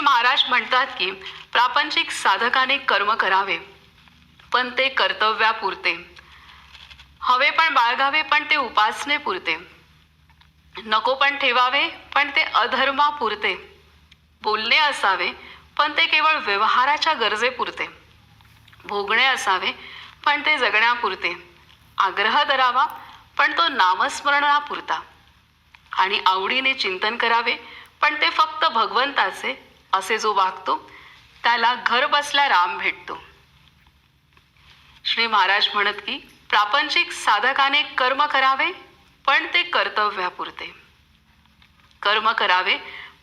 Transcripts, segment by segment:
महाराज म्हणतात की प्रापंचिक साधकाने कर्म करावे पण ते कर्तव्यापुरते. हवे पण बाळगावे पण ते उपासने पुरते. नको पण ठेवावे पण ते अधर्मापुरते. बोलणे असावे पण ते केवळ व्यवहाराच्या गरजेपुरते भोगणे असावे पण ते जगण्यापुरते. आग्रह धरावा पण तो नामस्मरणापुरता. आणि आवडीने चिंतन करावे पण ते फक्त भगवंताचे असे जो वागतो त्याला घर बसल्या राम भेटतो. श्री महाराज म्हणत की प्रापंचिक साधकाने कर्म करावे पण ते कर्तव्यापुरते. कर्म करावे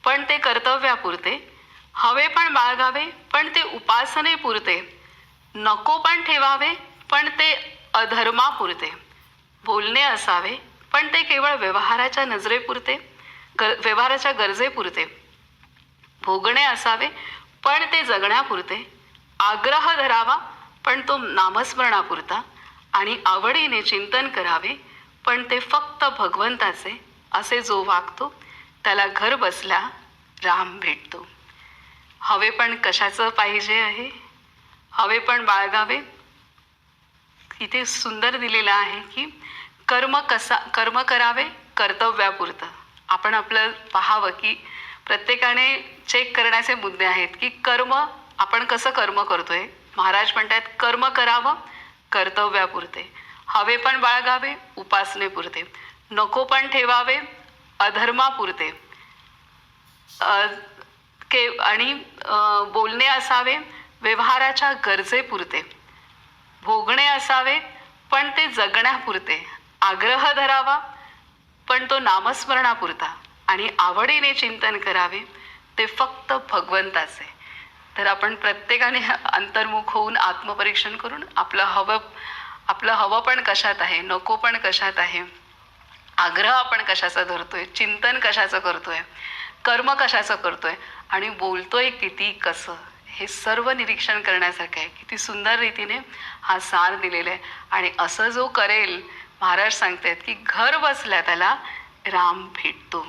पण ते कर्तव्यापुरते. हवे पण बाळगावे पण ते उपासनेपुरते. नको पण ठेवावे पण ते अधर्मापुरते. बोलणे असावे पण ते केवळ व्यवहाराच्या नजरेपुरते ग व्यवहाराच्या गरजेपुरते. भोगणे असावे पण ते जगण्यापुरते. आग्रह धरावा पण तो नामस्मरणापुरता. आणि आवडीने चिंतन करावे पण ते फक्त भगवंताचे असे जो वागतो त्याला घर बसल्या राम भेटतो. हवे पण कशाचं पाहिजे आहे? हवे पण बाळगावे? इथे सुंदर दिलेलं आहे की कर्म कसा कर्म करावे कर्तव्यापुरतं. आपण आपलं पाहावं की प्रत्येकाने चेक करण्याचे मुद्दे आहेत की कर्म आपण कसं कर्म करतोय? महाराज म्हणतात कर्म करावं कर्तव्यापुरते. हवे पण बाळगावे उपासनेपुरते. नको पण ठेवावे अधर्मापुरते. के आणि बोलणे असावे व्यवहाराच्या गरजेपुरते. भोगणे असावे पण ते जगण्यापुरते. आग्रह धरावा पण तो नामस्मरणापुरता. आणि आवडीने चिंतन करावे ते फक्त भगवंताचे. तर आपण प्रत्येकाने अंतर्मुख होऊन आत्मपरीक्षण करून आपलं हवं आपलं हवं पण कशात आहे नको पण कशात आहे आग्रह आपण कशाचा धरतोय चिंतन कशाचं करतोय कर्म कशाचं करतोय आणि बोलतोय किती कसं हे सर्व निरीक्षण करण्यासारखं आहे. किती सुंदर रीतीने हा सार दिलेला आहे. आणि असं जो करेल महाराज सांगतायत की घर बसल्या त्याला राम भेटतो.